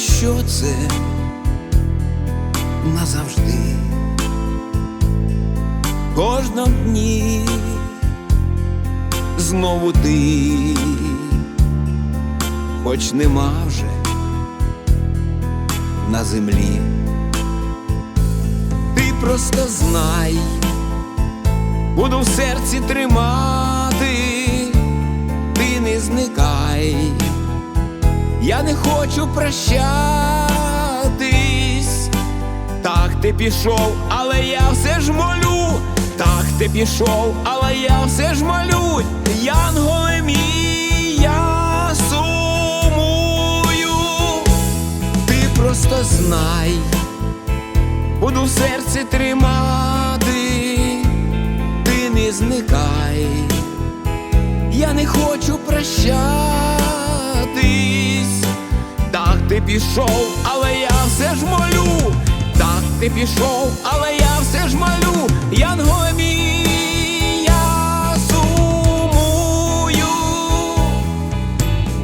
серце назавжди. Кожного дні знову ти, хоч нема вже на землі. Ти просто знай, буду в серці тримати, я не хочу прощатись, так ти пішов, але я все ж молю, так ти пішов, але я все ж молю, Янголе мій, я сумую, ти просто знай буду в серці тримати, пішов, але я все ж молю, так ти пішов, але я все ж молю, Янголе я сумую,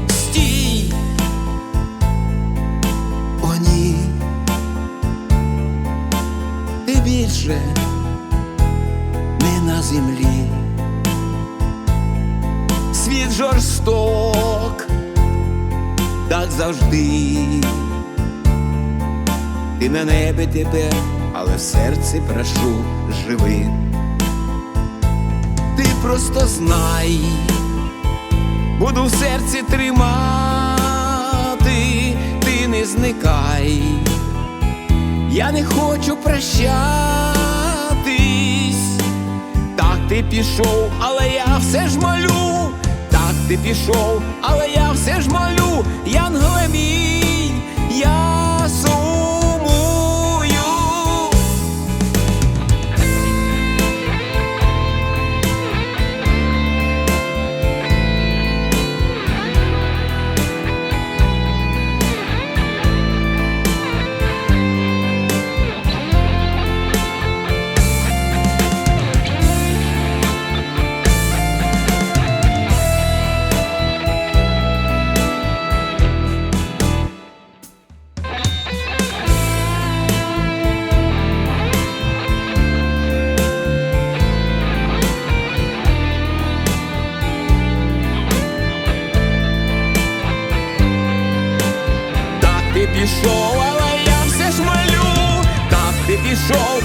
стій, о ні. Ти більше не на землі. Світ жорсток, так завжди. Ти на небі тепер, але в серці прошу живи. Ти просто знай, буду в серці тримати, ти не зникай. Я не хочу прощатись, так ти пішов, але я все ж так ти пішов, але я все ж молю, Янголе мій, пішов, але я все ж малю, так ти пішов,